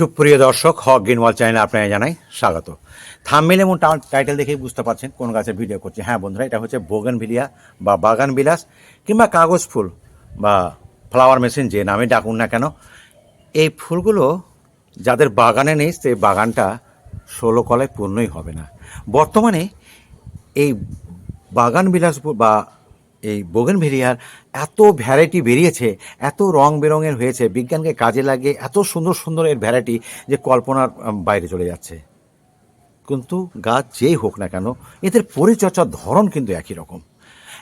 সুপ্রিয় দর্শক, হক গ্রিনওয়াল চ্যানেলে আপনাকে জানাই স্বাগত। থামমেল এবং টাইটেল দেখেই বুঝতে পারছেন কোন গাছের ভিডিও করছি। হ্যাঁ বন্ধুরা, এটা হচ্ছে বোগান ভিলিয়া বা বাগান বিলাস কিংবা কাগজ ফুল বা ফ্লাওয়ার মেশিন যে নামে ডাকুন না কেন। এই ফুলগুলো যাদের বাগানে নেই, সেই বাগানটা ষোলো কলায় পূর্ণই হবে না। বর্তমানে এই বাগান বিলাস বা এই বোগেনভেলিয়ার এত ভ্যারাইটি বেরিয়েছে, এত রং বেরঙের হয়েছে, বিজ্ঞানকে কাজে লাগিয়ে এত সুন্দর সুন্দর এর ভ্যারাইটি যে কল্পনার বাইরে চলে যাচ্ছে। কিন্তু গাছ যেই হোক না কেন, এদের পরিচর্যার ধরন কিন্তু একই রকম।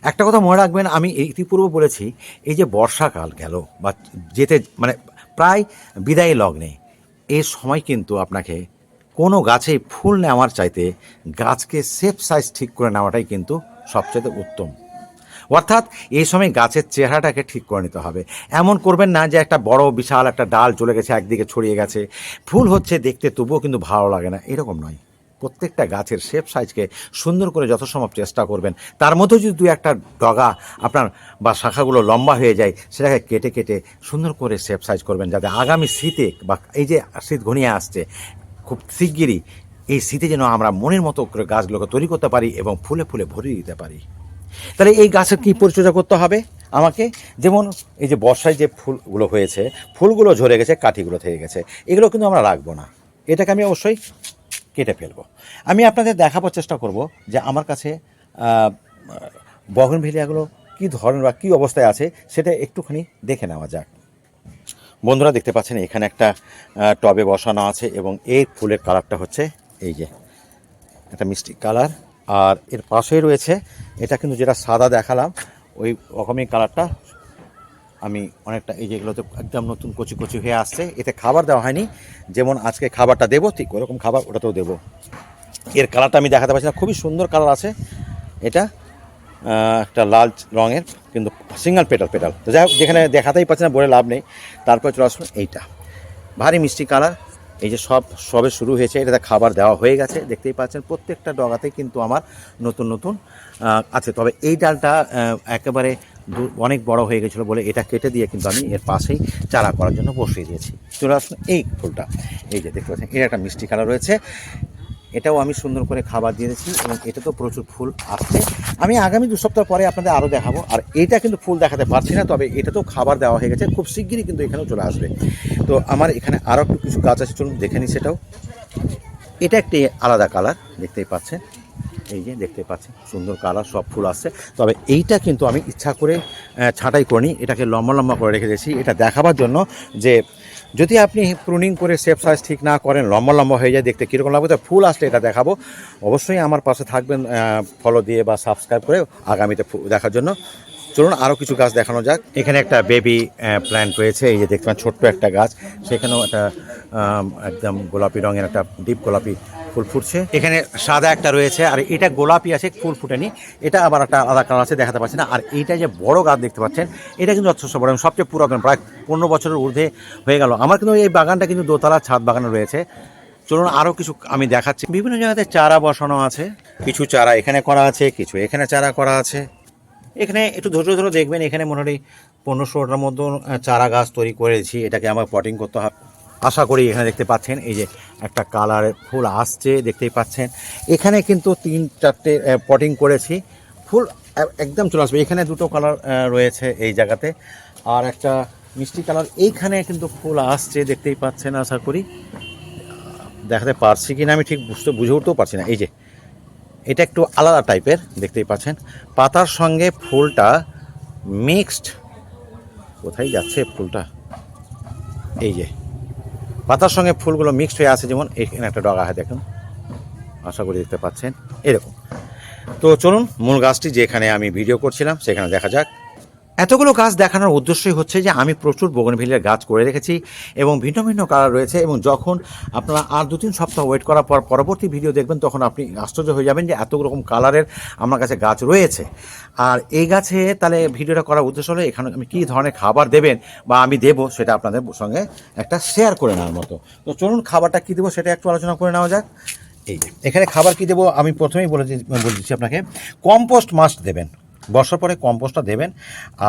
একটা কথা মনে রাখবেন, আমি ইতিপূর্বে বলেছি, এই যে বর্ষাকাল গেল বা যেতে মানে প্রায় বিদায় লগ্নে এই সময় কিন্তু আপনাকে কোনো গাছে ফুল নেওয়ার চাইতে গাছকে সেফ সাইজ ঠিক করে নেওয়াটাই কিন্তু সবচেয়ে উত্তম। অর্থাৎ এই সময় গাছের চেহারাটাকে ঠিক করে নিতে হবে। এমন করবেন না যে একটা বড় বিশাল একটা ডাল চলে গেছে, একদিকে ছড়িয়ে গেছে। ফুল হচ্ছে দেখতে, তবুও কিন্তু ভালো লাগে না। এরকম নয়। প্রত্যেকটা গাছের শেপ সাইজকে সুন্দর করে যথাসম্ভব চেষ্টা করবেন। তার মধ্যে যদি দু একটা ডগা আপনার বা শাখাগুলো লম্বা হয়ে যায়, সেটাকে কেটে কেটে সুন্দর করে শেপ সাইজ করবেন যাতে আগামী শীতে বা এই যে শীত ঘনিয়ে আসছে, খুব শিগগিরই এই শীতে যেন আমরা মনের মতো করে গাছগুলোকে তৈরি করতে পারি এবং ফুলে ফুলে ভরিয়ে দিতে পারি। তাহলে এই গাছের কী পরিচর্যা করতে হবে আমাকে? যেমন এই যে বর্ষায় যে ফুলগুলো হয়েছে, ফুলগুলো ঝরে গেছে, কাঠিগুলো থেকে গেছে, এগুলো কিন্তু আমরা রাখব না। এটাকে আমি অবশ্যই কেটে ফেলব। আমি আপনাদের দেখাবার চেষ্টা করব যে আমার কাছে বগনভেলিয়াগুলো কী ধরনের বা কী অবস্থায় আছে, সেটা একটুখানি দেখে নেওয়া যাক। বন্ধুরা, দেখতে পাচ্ছেন এখানে একটা টবে বসানো আছে এবং এই ফুলের কালারটা হচ্ছে এই যে, একটা মিষ্টি কালার। আর এর পাশেই রয়েছে, এটা কিন্তু যেটা সাদা দেখালাম, ওই রকমই কালারটা। আমি অনেকটা এই যেগুলোতে একদম নতুন কচি কচি হয়ে আসছে, এতে খাবার দেওয়া হয়নি। যেমন আজকে খাবারটা দেবো, ঠিক ওরকম খাবার ওটাতেও দেবো। এর কালারটা আমি দেখাতে পারছি না, খুবই সুন্দর কালার আছে। এটা একটা লাল রঙের, কিন্তু সিঙ্গেল পেটাল পেটাল। যাই হোক, যেখানে দেখাতেই পাচ্ছি না, বলে লাভ নেই। তারপর চলে আসুন, এইটা। ভারী মিষ্টি কালার এই যে সব, সবে শুরু হয়েছে, এটাতে খাবার দেওয়া হয়ে গেছে, দেখতেই পাচ্ছেন প্রত্যেকটা ডগাতেই কিন্তু আমার নতুন নতুন আছে। তবে এই ডালটা একেবারে অনেক বড় হয়ে গেছিল বলে এটা কেটে দিয়ে কিন্তু আমি এর পাশেই চারা করার জন্য বসিয়ে দিয়েছি। চলে আসুন এই ফুলটা। এই যে দেখতে পাচ্ছেন, এর একটা মিষ্টি কালার রয়েছে। এটাও আমি সুন্দর করে খাবার দিয়ে দিয়েছি এবং এটা তো প্রচুর ফুল আসছে। আমি আগামী দু সপ্তাহ পরে আপনাদের আরও দেখাবো। আর এটা কিন্তু ফুল দেখাতে পারছি না, তবে এটা তো খাবার দেওয়া হয়ে গেছে। খুব শিগগিরই কিন্তু এখানেও চলে আসবে। তো আমার এখানে আরও একটু কিছু গাছ আছে, চলুন দেখে নিই সেটাও। এটা একটি আলাদা কালার, দেখতেই পাচ্ছেন। এই যে দেখতে পাচ্ছেন সুন্দর কালার, সব ফুল আসছে। তবে এইটা কিন্তু আমি ইচ্ছা করে ছাঁটাই করিনি, এটাকে লম্বা লম্বা করে রেখে দিয়েছি। এটা দেখাবার জন্য যে যদি আপনি প্রুনিং করে শেপ সাইজ ঠিক না করেন, লম্বা লম্বা হয়ে যায়, দেখতে কীরকম লাগবে তো ফুল আসলে এটা দেখাবো। অবশ্যই আমার পাশে থাকবেন ফলো দিয়ে বা সাবস্ক্রাইব করে আগামীতে দেখার জন্য। চলুন আরও কিছু গাছ দেখানো যাক। এখানে একটা বেবি প্ল্যান্ট রয়েছে, এই যে দেখতে পাচ্ছেন, ছোট্ট একটা গাছ। সেখানেও একটা একদম গোলাপি রঙের একটা ডিপ গোলাপি ফুল ফুটছে। এখানে সাদা একটা রয়েছে, আর এটা গোলাপি আছে, ফুল ফুটেনি। এটা আবার একটা আলাদা কালার আছে, দেখাতে পাচ্ছি না। আর এইটা যে বড় গাছ দেখতে পাচ্ছেন, এটা কিন্তু যথেষ্ট বড় এবং সবচেয়ে পুরাতন প্রায় পনেরো বছরের ঊর্ধ্বে হয়ে গেল। আমার কিন্তু এই বাগানটা কিন্তু দোতলা ছাদ বাগানে রয়েছে। চলুন আরও কিছু আমি দেখাচ্ছি। বিভিন্ন জায়গাতে চারা বসানো আছে। কিছু চারা এখানে করা আছে, কিছু এখানে চারা করা আছে। এখানে একটু ধৈর্য ধরে দেখবেন, এখানে মোটামুটি পনেরো ষোলোটার মতো চারা গাছ তৈরি করেছি। এটাকে আমার পটিং করতে হবে আশা করি এখানে দেখতে পাচ্ছেন, এই যে একটা কালারের ফুল আসছে, দেখতেই পাচ্ছেন। এখানে কিন্তু তিন চারটে পটিং করেছি। ফুল একদম চলে আসবে। এখানে দুটো কালার রয়েছে এই জায়গাতে। আর একটা মিষ্টি কালার, এইখানে কিন্তু ফুল আসছে, দেখতেই পাচ্ছেন আশা করি। দেখাতে পারছি কি না আমি ঠিক বুঝতে, বুঝে উঠতেও পারছি না। এই যে, এটা একটু আলাদা টাইপের, দেখতেই পাচ্ছেন। পাতার সঙ্গে ফুলটা মিক্সড। কোথায় যাচ্ছে ফুলটা? এই যে পাতার সঙ্গে ফুলগুলো মিক্সড হয়ে আছে, যেমন এখানে একটা ডগা হয়, দেখুন। আশা করি দেখতে পাচ্ছেন। এরকম। তো চলুন, মূল গাছটি যেখানে আমি ভিডিও করছিলাম, সেখানে দেখা যাক। এতগুলো গাছ দেখানোর উদ্দেশ্যই হচ্ছে যে আমি প্রচুর বোগনভিলের গাছ করে রেখেছি এবং ভিন্ন ভিন্ন কালার রয়েছে এবং যখন আপনারা আর দু তিন সপ্তাহ ওয়েট করার পর পরবর্তী ভিডিও দেখবেন, তখন আপনি আশ্চর্য হয়ে যাবেন যে এত রকম কালারের আমার কাছে গাছ রয়েছে। আর এই গাছে তাহলে ভিডিওটা করার উদ্দেশ্য হলো, এখানে আমি কী ধরনের খাবার দেবেন বা আমি দেবো সেটা আপনাদের সঙ্গে একটা শেয়ার করে নেওয়ার মতো। তো চলুন খাবারটা কী দেবো সেটা একটু আলোচনা করে নেওয়া যাক। এই এখানে খাবার কী দেবো? আমি প্রথমেই বলে দিচ্ছি আপনাকে কম্পোস্ট মাস্ট দেবেন। বর্ষার পরে কম্পোস্টটা দেবেন।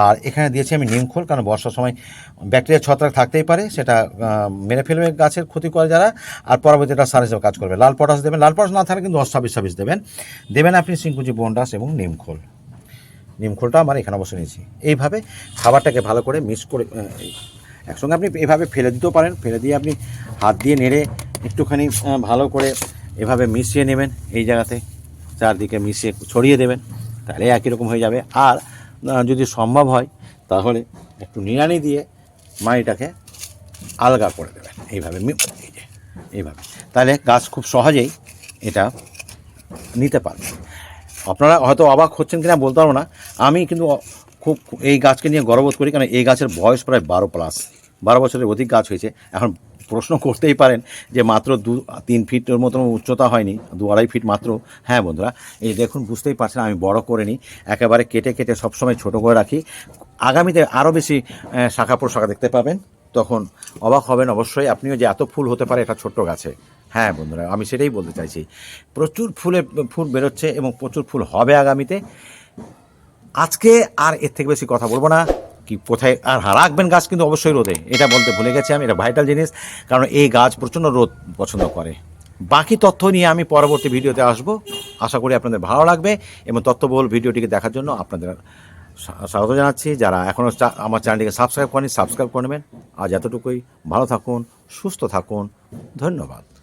আর এখানে দিয়েছি আমি নিমখোল কারণ বর্ষার সময় ব্যাকটেরিয়া ছত্রাক থাকতেই পারে, সেটা মেরে ফেলবে গাছের ক্ষতি করে যারা, আর পরবর্তী এটা সার হিসেবে কাজ করবে। লাল পটাশ দেবেন, লাল পটাশ না থাকলে কিন্তু ছাব্বিশ ছাব্বিশ দেবেন। দেবেন আপনি সিঙ্কুচি বন্ডাস এবং নিমখোল নিমখোলটা আমার এখানে বসে নিয়েছি। এইভাবে খাবারটাকে ভালো করে মিক্স করে একসঙ্গে আপনি এভাবে ফেলে দিতেও পারেন। ফেলে দিয়ে আপনি হাত দিয়ে নেড়ে একটুখানি ভালো করে এভাবে মিশিয়ে নেবেন। এই জায়গাতে চারদিকে মিশিয়ে ছড়িয়ে দেবেন। তাহলে একই রকম হয়ে যাবে। আর যদি সম্ভব হয়, তাহলে একটু নিড়ানি দিয়ে মাটিটাকে আলগা করে দেবেন। এইভাবে এইভাবে। তাহলে গাছ খুব সহজেই এটা নিতে পারবে। আপনারা হয়তো অবাক হচ্ছেন কিনা বলতে পারব না। আমি কিন্তু খুব এই গাছকে নিয়ে গর্ববোধ করি কারণ এই গাছের বয়স প্রায় বারো প্লাস বারো বছরের অধিক গাছ হয়েছে। এখন প্রশ্ন করতেই পারেন যে মাত্র দু, তিন ফিটের মতন উচ্চতা হয়নি, দু আড়াই ফিট মাত্র। হ্যাঁ বন্ধুরা, এই দেখুন, বুঝতেই পারছেন, আমি বড় করে নিই। একেবারে কেটে কেটে সবসময় ছোট করে রাখি। আগামীতে আরও বেশি শাখা প্রশাখা দেখতে পাবেন। তখন অবাক হবেন অবশ্যই, আপনিও যে এত ফুল হতে পারে এটা ছোট্ট গাছে। হ্যাঁ বন্ধুরা, আমি সেটাই বলতে চাইছি। প্রচুর ফুলে, ফুল বেরোচ্ছে এবং প্রচুর ফুল হবে আগামীতে। আজকে আর এর থেকে বেশি কথা বলব না। কি, কোথায় আর রাখবেন গাছ কিন্তু অবশ্যই রোদে, এটা বলতে ভুলে গেছি আমি, এটা ভাইটাল জিনিস, কারণ এই গাছ প্রচণ্ড রোদ পছন্দ করে। বাকি তথ্য নিয়ে আমি পরবর্তী ভিডিওতে আসব। আশা করি আপনাদের ভালো লাগবে, এবং তথ্যবহুল ভিডিওটিকে দেখার জন্য আপনাদের স্বা- স্বাগত জানাচ্ছি। যারা এখনও আমার চ্যানেলটিকে সাবস্ক্রাইব করেনি সাবস্ক্রাইব করে নেবেন। আজ এতটুকুই, ভালো থাকুন, সুস্থ থাকুন, ধন্যবাদ।